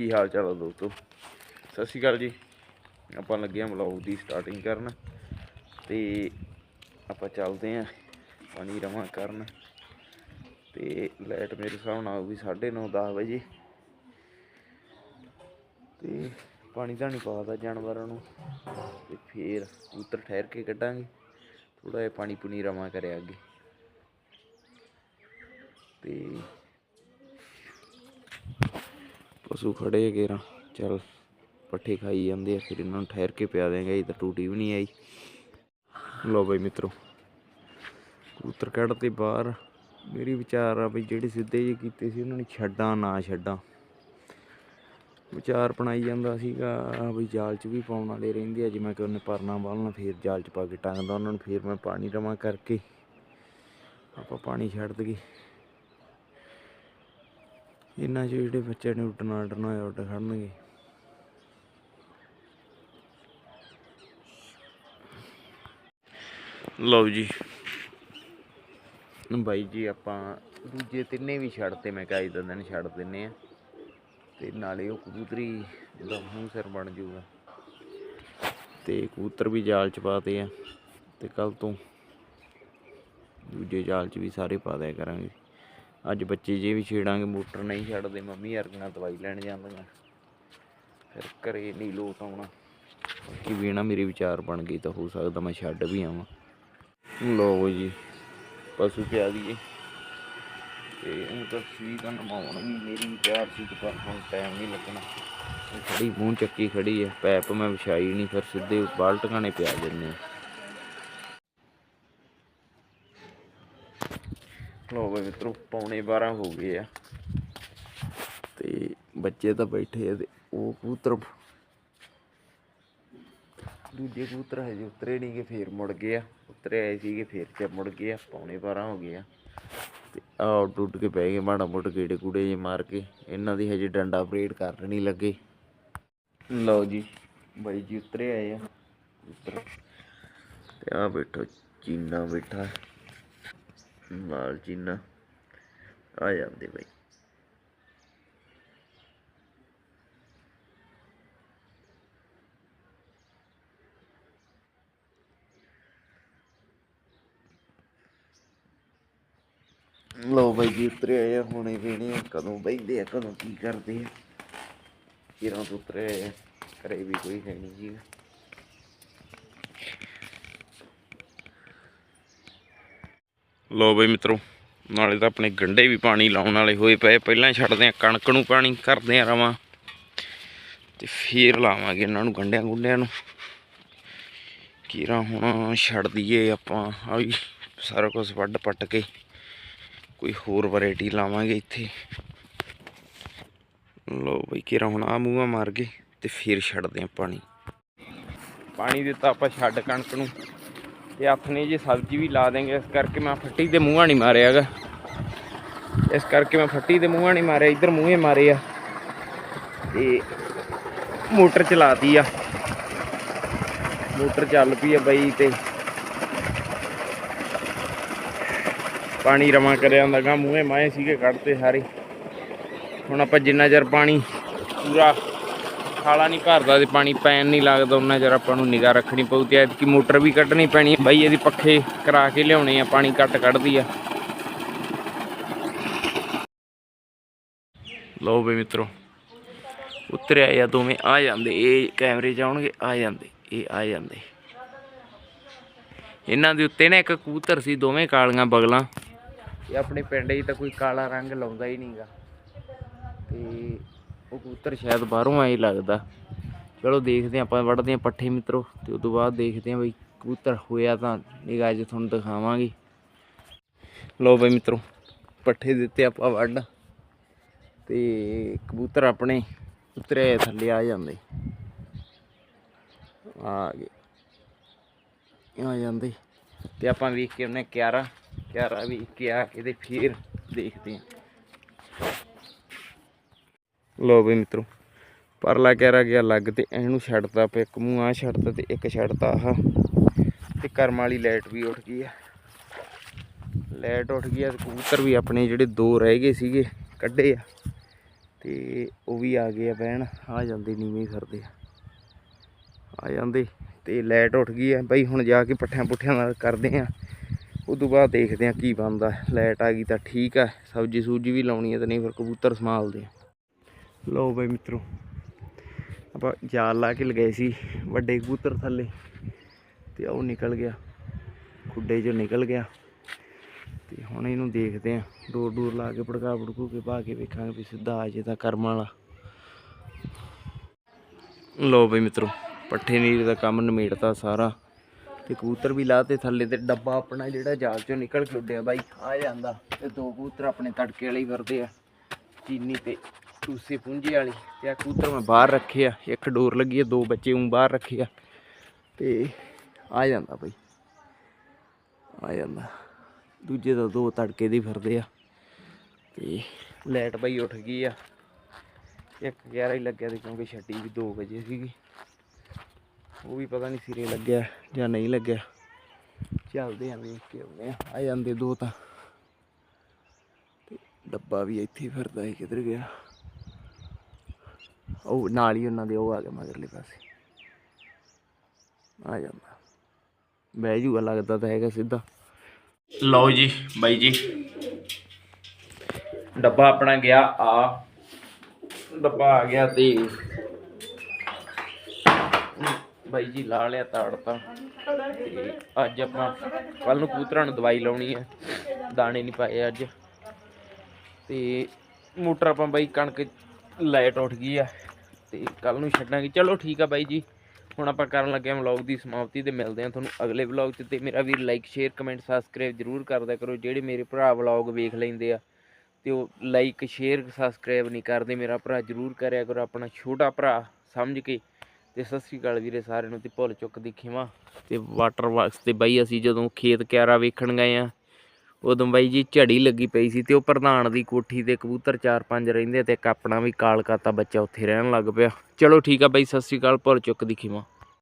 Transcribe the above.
ਕੀ ਹਾਲ ਚਾਲ ਆ ਦੋਸਤੋ? ਸਤਿ ਸ਼੍ਰੀ ਅਕਾਲ ਜੀ। ਆਪਾਂ ਲੱਗੇ ਹਾਂ ਵਲੌਗ ਦੀ ਸਟਾਰਟਿੰਗ ਕਰਨ ਤੇ ਆਪਾਂ ਚੱਲਦੇ ਆਂ ਪਾਣੀ ਰਵਾਂ ਕਰਨ ਤੇ ਲਾਈਟ ਮੇਰੇ ਹਿਸਾਬ ਨਾਲ ਆਊਗੀ 9:30 10 ਵਜੇ। ਤੇ ਪਾਣੀ ਤਾਂ ਨਹੀਂ ਪਾਦਾ ਜਾਨਵਰਾਂ ਨੂੰ ਤੇ ਫੇਰ ਉੱਤਰ ਠਹਿਰ ਕੇ ਕੱਢਾਂਗੇ। ਥੋੜਾ ਜਿਹਾ ਪਾਣੀ ਪੁਣੀ ਰਵਾਂ ਕਰਿਆ ਅੱਗੇ। ਤੇ ਪਸ਼ੂ ਖੜੇ ਹੈਗੇ ਰਾਂ ਚੱਲ ਪੱਠੇ ਖਾਈ ਜਾਂਦੇ ਆ, ਫਿਰ ਇਹਨਾਂ ਨੂੰ ਠਹਿਰ ਕੇ ਪਿਆ ਦੇਂਗੇ ਇਹ ਤਾਂ ਟੂਟੀ ਵੀ ਨਹੀਂ ਆਈ। ਲੋ ਬਈ ਮਿੱਤਰੋ, ਕਬੂਤਰ ਕੱਢਤੇ ਬਾਹਰ। ਮੇਰੀ ਵਿਚਾਰ ਆ ਬਈ ਜਿਹੜੇ ਸਿੱਧੇ ਜੇ ਕੀਤੇ ਸੀ, ਉਹਨਾਂ ਨੂੰ ਛੱਡਾਂ ਨਾ ਛੱਡਾਂ। ਵਿਚਾਰ ਬਣਾਈ ਜਾਂਦਾ ਸੀਗਾ ਵੀ ਜਾਲ 'ਚ ਵੀ ਪਾਉਣ ਵਾਲੇ ਰਹਿੰਦੇ ਆ ਜਿਵੇਂ ਕਿ ਉਹਨੇ ਪਰਨਾ ਬਾਲਣਾ, ਫਿਰ ਜਾਲ 'ਚ ਪਾ ਕੇ ਟੰਗਦਾ ਉਹਨਾਂ ਨੂੰ ਫਿਰ ਮੈਂ ਪਾਣੀ ਰਵਾਂ ਕਰਕੇ। ਆਪਾਂ ਪਾਣੀ ਛੱਡ ਦਈਏ। ਇਹਨਾਂ 'ਚ ਜਿਹੜੇ ਬੱਚੇ ਨੇ ਉੱਡਣਾ ਉੱਡਣਾ ਹੋਇਆ, ਉੱਡ ਖੜਨਗੇ। ਲਓ ਜੀ। ਬਾਈ ਜੀ, ਆਪਾਂ ਦੂਜੇ ਤਿੰਨੇ ਵੀ ਛੱਡਤੇ ਮੈਂ ਕਿਹਾ ਅੱਜ ਦਾ ਦਿਨ ਛੱਡ ਦਿੰਨੇ ਆ। ਤੇ ਨਾਲੇ ਉਹ ਕਬੂਤਰੀ ਦਾ ਮੂੰਹ ਸਿਰ ਬਣ ਜਾਊਗਾ ਤੇ ਕਬੂਤਰ ਵੀ ਜਾਲ ਚ ਪਾਤੇ ਆ। ਤੇ ਕੱਲ ਤੋਂ ਦੂਜੇ ਜਾਲ ਚ ਵੀ ਸਾਰੇ ਪਾ ਦਿਆ ਕਰਾਂਗੇ। ਅੱਜ ਬੱਚੇ ਜੇ ਵੀ ਛੇੜਾਂਗੇ, ਮੋਟਰ ਨਹੀਂ ਛੱਡਦੇ, ਮੰਮੀ ਵਰਗੀਆਂ ਦਵਾਈ ਲੈਣ ਜਾਂਦੀਆਂ। ਫਿਰ ਘਰੇ ਨਹੀਂ ਲੋਟ ਆਉਣਾ। ਕਿ ਵੀ ਨਾ ਮੇਰੀ ਵਿਚਾਰ ਬਣ ਗਈ ਤਾਂ ਹੋ ਸਕਦਾ ਮੈਂ ਛੱਡ ਵੀ ਆਵਾਂ। ਲਓ ਜੀ, ਪਸ਼ੂ ਪਿਆ ਦੀਏ। ਤੇ ਉਹ ਤਾਂ ਸੀ ਤਾਂ ਨਮਾਉਣ ਵੀ ਮੇਰੀ ਵਿਚਾਰ ਸੀ ਪਰ ਹੁਣ ਟਾਈਮ ਨਹੀਂ ਲੱਗਣਾ। ਖੜੀ, ਮੂੰਹ ਚੱਕੀ ਖੜੀ ਹੈ, ਪੈਪ ਮੈਂ ਵਿਛਾਈ ਨਹੀਂ, ਫਿਰ ਸਿੱਧੇ ਬਾਲਟੀਆਂ ਨੇ ਪਿਆ ਦਿੰਦੇ ਆ ਲੋ ਬਈ ਮਿੱਤਰੋ, ਪੌਣੇ 12 ਹੋ ਗਏ ਆ। ਤੇ ਬੱਚੇ ਤਾਂ ਬੈਠੇ ਆ ਤੇ ਉਹ ਕਬੂਤਰ ਦੂਜੇ ਕਬੂਤਰ ਹਜੇ ਉਤਰੇ ਨਹੀਂ ਕਿ ਫੇਰ ਮੁੜ ਗਏ ਆ। ਉਤਰੇ ਆਏ ਸੀਗੇ, ਫੇਰ ਚ ਮੁੜ ਗਏ ਆ, ਪੌਣੇ 12 ਹੋ ਗਏ ਆ। ਤੇ ਆ ਟੁੱਟ ਕੇ ਪੈ ਗਏ ਮਾੜਾ ਮੋਟਾ ਕੀੜੇ ਕੂੜੇ ਜੇ ਮਾਰ ਕੇ। ਇਹਨਾਂ ਦੀ ਹਜੇ ਡੰਡਾ ਪਰੇਡ ਕਰਨ ਨਹੀਂ ਲੱਗੇ। ਲਓ ਜੀ, ਬਾਈ ਜੀ ਉਤਰੇ ਆਏ ਆ। ਕਬੂਤਰ ਤੇ ਆ ਬੈਠੋ, ਚੀਨਾ ਬੈਠਾ। ਨਾਲ ਚੀਨਾ ਆ ਜਾਂਦੇ ਬਾਈ। ਲੋ ਬਾਈ ਜੀ, ਉਤਰੇ ਆਏ ਆ, ਹੁਣੇ ਵੇਣੇ ਆ, ਕਦੋਂ ਬੈਠਦੇ ਆ, ਕਦੋਂ ਕੀ ਕਰਦੇ ਆ। ਕਿਰਾਂ ਤੋਂ ਉਤਰੇ ਆਏ ਆ, ਘਰੇ ਵੀ ਕੋਈ ਹੈ ਨਹੀਂ ਜੀ। ਲੋ ਬਈ ਮਿੱਤਰੋ, ਨਾਲੇ ਤਾਂ ਆਪਣੇ ਗੰਡੇ ਵੀ ਪਾਣੀ ਲਾਉਣ ਵਾਲੇ ਹੋਏ ਪਏ ਪਹਿਲਾਂ ਛੱਡਦੇ ਆ, ਕਣਕ ਨੂੰ ਪਾਣੀ ਕਰਦੇ ਆ ਰਵਾਂ। ਤੇ ਫੇਰ ਲਾਵਾਂਗੇ ਇਹਨਾਂ ਨੂੰ ਗੰਡਿਆਂ ਗੁੰਡਿਆਂ ਨੂੰ। ਕੀਰਾ ਹੁਣ ਛੱਡ ਦਈਏ ਆਪਾਂ, ਆ ਵੀ ਸਾਰਾ ਕੁਝ ਵੱਢ ਪੱਟ ਕੇ। ਕੋਈ ਹੋਰ ਵੈਰਾਈਟੀ ਲਾਵਾਂਗੇ ਇੱਥੇ। ਲੋ ਬਈ ਕੀਰਾ ਹੁਣ ਆ ਮੂੰਹਾਂ ਮਾਰ ਗਏ ਤੇ ਫੇਰ ਛੱਡਦੇ ਆ ਪਾਣੀ। ਪਾਣੀ ਦਿੱਤਾ ਆਪਾਂ ਛੱਡ ਕਣਕ ਨੂੰ। ਤੇ ਹੱਥ ਨੇ ਜੇ, ਸਬਜ਼ੀ ਵੀ ਲਾ ਦੇਂਗੇ ਇਸ ਕਰਕੇ ਮੈਂ ਫੱਟੀ ਦੇ ਮੂੰਹਾਂ ਨਹੀਂ ਮਾਰਿਆਗਾ ਇਸ ਕਰਕੇ ਮੈਂ ਫੱਟੀ ਦੇ ਮੂੰਹਾਂ ਨਹੀਂ ਮਾਰਿਆ, ਇੱਧਰ ਮੂੰਹੇ ਮਾਰੇ ਆ। ਤੇ ਮੋਟਰ ਚਲਾਤੀ ਆ। ਮੋਟਰ ਚੱਲ ਪਈ ਆ ਬਈ ਤੇ। ਪਾਣੀ ਰਵਾਂ ਕਰਿਆ ਹੁੰਦਾ ਗਾ, ਮੂੰਹੇ ਮਾਏ ਸੀਗੇ ਕੱਢਤੇ ਸਾਰੇ। ਹੁਣ ਆਪਾਂ ਜਿੰਨਾ ਚਿਰ ਪਾਣੀ ਪੂਰਾ ਖਾਲਾ ਨਹੀਂ ਭਰਦਾ ਤੇ ਪਾਣੀ ਪੈਣ ਨਹੀਂ ਲੱਗਦਾ, ਉਹਨਾਂ ਚਿਰ ਆਪਾਂ ਨੂੰ ਨਿਗਾਹ ਰੱਖਣੀ ਪਊ ਤੇ ਐਤਕੀ ਮੋਟਰ ਵੀ ਕੱਢਣੀ ਪੈਣੀ ਹੈ। ਬਾਈ ਇਹਦੀ ਪੱਖੇ ਕਰਾ ਕੇ ਲਿਆਉਣੇ ਆ, ਪਾਣੀ ਘੱਟ ਕੱਢਦੀ ਆ। ਲਓ ਬਈ ਮਿੱਤਰੋ, ਉਤਰਿਆ ਆ ਦੋਵੇਂ, ਆ ਜਾਂਦੇ, ਇਹ ਕੈਮਰੇ 'ਚ ਆਉਣਗੇ, ਆ ਜਾਂਦੇ, ਇਹ ਆ ਜਾਂਦੇ। ਇਹਨਾਂ ਦੇ ਉੱਤੇ ਨਾ ਇੱਕ ਕਬੂਤਰ ਸੀ, ਦੋਵੇਂ ਕਾਲੀਆਂ ਬਗਲਾਂ। ਇਹ ਆਪਣੇ ਪਿੰਡ 'ਚ ਤਾਂ ਕੋਈ ਕਾਲਾ ਰੰਗ ਲਾਉਂਦਾ ਹੀ ਨਹੀਂਗਾ ਤੇ ਉਹ ਕਬੂਤਰ ਸ਼ਾਇਦ ਬਾਹਰੋਂ ਆਏ ਲੱਗਦਾ। ਚਲੋ ਦੇਖਦੇ ਹਾਂ, ਆਪਾਂ ਵੱਢਦੇ ਹਾਂ ਪੱਠੇ ਮਿੱਤਰੋ, ਤੇ ਉਸ ਤੋਂ ਬਾਅਦ ਦੇਖਦੇ ਹਾਂ ਬਈ ਕਬੂਤਰ ਹੋਇਆ ਤਾਂ ਨਿਗਾਹ 'ਚ ਤੁਹਾਨੂੰ ਦਿਖਾਵਾਂਗੇ। ਲਓ ਬਈ ਮਿੱਤਰੋ, ਪੱਠੇ ਦਿੱਤੇ ਆਪਾਂ ਵੱਢ, ਤੇ ਕਬੂਤਰ ਆਪਣੇ ਉਤਰੇ ਥੱਲੇ ਆ ਜਾਂਦੇ। ਆ ਗਏ। ਆ ਜਾਂਦੇ। ਤੇ ਆਪਾਂ ਵੇਖ ਕੇ ਉਹਨੇ ਕਿਆਰਾ ਕਿਆਰਾ ਵੀ ਕੇ ਆ ਕੇ ਤੇ ਫੇਰ ਦੇਖਦੇ ਆ ਲੋ ਬਈ ਮਿੱਤਰੋ, ਪਰਲਾ ਕਿਆਰਾ ਗਿਆ ਲੱਗ ਤੇ ਇਹਨੂੰ ਛੱਡਤਾ ਪਿਆ, ਇੱਕ ਮੂੰਹ ਆ ਛੱਡਤਾ ਤੇ ਇੱਕ ਛੱਡਤਾ ਆਹ। ਤੇ ਕਰਮ ਵਾਲੀ ਲਾਈਟ ਵੀ ਉੱਠ ਗਈ ਆ। ਲਾਈਟ ਉੱਠ ਗਈ ਆ ਤੇ ਕਬੂਤਰ ਵੀ ਆਪਣੇ ਜਿਹੜੇ ਦੋ ਰਹਿ ਗਏ ਸੀਗੇ, ਕੱਢੇ ਆ। ਤੇ ਉਹ ਵੀ ਆ ਗਏ ਆ ਬਹਿਣ, ਆ ਜਾਂਦੇ ਨੀਵੇਂ ਹੀ ਫਿਰਦੇ ਆ। ਆ ਜਾਂਦੇ, ਤੇ ਲਾਈਟ ਉੱਠ ਗਈ ਆ, ਬਈ ਹੁਣ ਜਾ ਕੇ ਪੱਠਿਆਂ ਪੁੱਠਿਆਂ ਨਾਲ ਕਰਦੇ ਆ। ਉਦੋਂ ਬਾਅਦ ਦੇਖਦੇ ਆ ਕੀ ਬਣਦਾ, ਲਾਈਟ ਆ ਗਈ ਤਾਂ ਠੀਕ ਆ, ਸਬਜੀ ਸੂਜੀ ਵੀ ਲਾਉਣੀ ਆ ਤੇ ਨਹੀਂ ਫਿਰ ਕਬੂਤਰ ਸੰਭਾਲਦੇ ਆ। ਲਓ ਬਈ ਮਿੱਤਰੋ, ਆਪਾਂ ਜਾਲ ਲਾ ਕੇ ਲਗਾਏ ਸੀ ਵੱਡੇ ਕਬੂਤਰ ਥੱਲੇ ਤੇ ਉਹ ਨਿਕਲ ਗਿਆ, ਖੁੱਡੇ 'ਚੋਂ ਨਿਕਲ ਗਿਆ ਤੇ ਹੁਣ ਇਹਨੂੰ ਦੇਖਦੇ ਆ ਡੋਰ ਡੋਰ ਲਾ ਕੇ ਭੜਕਾ ਭੜਕੂ ਕੇ ਪਾ ਕੇ ਵੇਖਾਂਗੇ ਵੀ ਸਿੱਧਾ ਆ ਜੇ ਤਾਂ ਕਰਮ ਵਾਲਾ। ਲਓ ਬਈ ਮਿੱਤਰੋ, ਪੱਠੇ ਨੀਰ ਦਾ ਕੰਮ ਨਿਮੇੜਤਾ ਸਾਰਾ ਤੇ ਕਬੂਤਰ ਵੀ ਲਾਤੇ ਥੱਲੇ ਤੇ ਡੱਬਾ ਆਪਣਾ ਜਿਹੜਾ ਜਾਲ ਚੋਂ ਨਿਕਲ ਕੇ ਉੱਡਿਆ ਬਾਈ, ਆ ਜਾਂਦਾ ਤੇ ਦੋ ਕਬੂਤਰ ਆਪਣੇ ਤੜਕੇ ਵਾਲੇ ਹੀ ਵਰਦੇ ਆ, ਚੀਨੀ ਤੇ ਟੂਸੇ ਪੁੰਜੇ ਵਾਲੀ ਤੇ ਆ ਕਬੂਤਰ ਮੈਂ ਬਾਹਰ ਰੱਖੇ ਆ। ਇੱਕ ਡੋਰ ਲੱਗੀ ਆ, ਦੋ ਬੱਚੇ ਉਂ ਬਾਹਰ ਰੱਖੇ ਆ। ਤੇ ਆ ਜਾਂਦਾ ਬਾਈ। ਆ ਜਾਂਦਾ। ਦੂਜੇ ਤਾਂ ਦੋ ਤੜਕੇ ਦੇ ਫਿਰਦੇ ਆ। ਤੇ ਲਾਈਟ ਬਾਈ ਉੱਠ ਗਈ ਆ। ਇੱਕ 11 ਹੀ ਲੱਗਿਆ ਤੇ ਕਿਉਂਕਿ ਛੱਡੀ ਵੀ 2 ਵਜੇ ਸੀਗੀ। ਉਹ ਵੀ ਪਤਾ ਨਹੀਂ ਸਿਰੇ ਲੱਗਿਆ ਜਾਂ ਨਹੀਂ ਲੱਗਿਆ। ਚੱਲਦੇ ਆਂ ਵੇਖ ਕੇ ਆਉਂਦੇ ਆ। ਆ ਜਾਂਦੇ ਦੋ ਤਾਂ। ਡੱਬਾ ਵੀ ਇੱਥੇ ਫਿਰਦਾ ਹੈ ਕਿੱਧਰ ਗਿਆ? ਉਹ ਨਾਲ ਹੀ ਉਹਨਾਂ ਦੇ, ਉਹ ਆ ਗਿਆ ਮਗਰਲੇ ਪਾਸੇ। ਆ ਜਾਂਦਾ। ਬਹਿ ਜੂਗਾ, ਲੱਗਦਾ ਤਾਂ ਹੈਗਾ ਸਿੱਧਾ। ਲਓ ਜੀ, ਬਾਈ ਜੀ। ਡੱਬਾ ਆਪਣਾ ਗਿਆ, ਆ। ਡੱਬਾ ਆ ਗਿਆ ਤੇ ਬਾਈ ਜੀ, ਲਾ ਲਿਆ ਤਾੜਤਾ ਤੇ। ਅੱਜ ਆਪਾਂ ਕੱਲ ਨੂੰ ਕੂਤਰਾਂ ਨੂੰ ਦਵਾਈ ਲਾਉਣੀ ਹੈ ਦਾਣੇ ਨਹੀਂ ਪਾਏ ਅੱਜ। ਤੇ ਮੋਟਰ ਆਪਾਂ ਬਾਈ ਕਣਕ ਲਾਈਟ ਉੱਠ ਗਈ ਆ ਤੇ ਕੱਲ ਨੂੰ ਛੱਡਾਂਗੇ। ਚਲੋ ਠੀਕ ਆ ਬਾਈ ਜੀ। ਹੁਣ ਆਪਾਂ ਕਰਨ ਲੱਗੇ ਹਾਂ ਵਲੌਗ ਦੀ ਸਮਾਪਤੀ ਤੇ ਮਿਲਦੇ ਹਾਂ ਤੁਹਾਨੂੰ ਅਗਲੇ ਵਲੌਗ 'ਚ ਤੇ ਮੇਰਾ ਵੀਰ ਲਾਈਕ ਸ਼ੇਅਰ ਕਮੈਂਟ ਸਬਸਕ੍ਰਾਈਬ ਜਰੂਰ ਕਰਦਿਆ ਕਰੋ। ਜਿਹੜੇ ਮੇਰੇ ਭਰਾ ਵਲੌਗ ਵੇਖ ਲੈਂਦੇ ਆ ਤੇ ਉਹ ਲਾਈਕ ਸ਼ੇਅਰ ਸਬਸਕ੍ਰਾਈਬ ਨਹੀਂ ਕਰਦੇ, ਮੇਰਾ ਭਰਾ ਜਰੂਰ ਕਰਿਆ ਕਰੋ ਆਪਣਾ ਛੋਟਾ ਭਰਾ ਸਮਝ ਕੇ। ਤੇ ਸਤਿ ਸ੍ਰੀ ਅਕਾਲ ਵੀਰੇ ਸਾਰਿਆਂ ਨੂੰ ਤੇ ਭੁੱਲ ਚੁੱਕ ਦੀ ਖਿਮਾ। ਤੇ ਵਾਟਰ ਵਾਕਸ ਤੇ ਬਾਈ, ਅਸੀਂ ਜਦੋਂ ਖੇਤ ਕਿਆਰਾ ਵੇਖਣ ਗਏ ਆ ਉਦੋਂ ਬਾਈ ਜੀ ਝੜੀ ਲੱਗੀ ਪਈ ਸੀ ਤੇ ਉਹ ਪ੍ਰਧਾਨ ਦੀ ਕੋਠੀ ਤੇ ਕਬੂਤਰ ਚਾਰ ਪੰਜ ਰਹਿੰਦੇ ਤੇ ਇੱਕ ਆਪਣਾ ਵੀ ਕਾਲਕਾਤਾ ਬੱਚਾ ਉੱਥੇ ਰਹਿਣ ਲੱਗ ਪਿਆ। ਚਲੋ ਠੀਕ ਆ ਬਾਈ, ਸਤਿ ਸ੍ਰੀ ਅਕਾਲ, ਭੁੱਲ ਚੁੱਕ ਦੀ ਖਿਮਾ।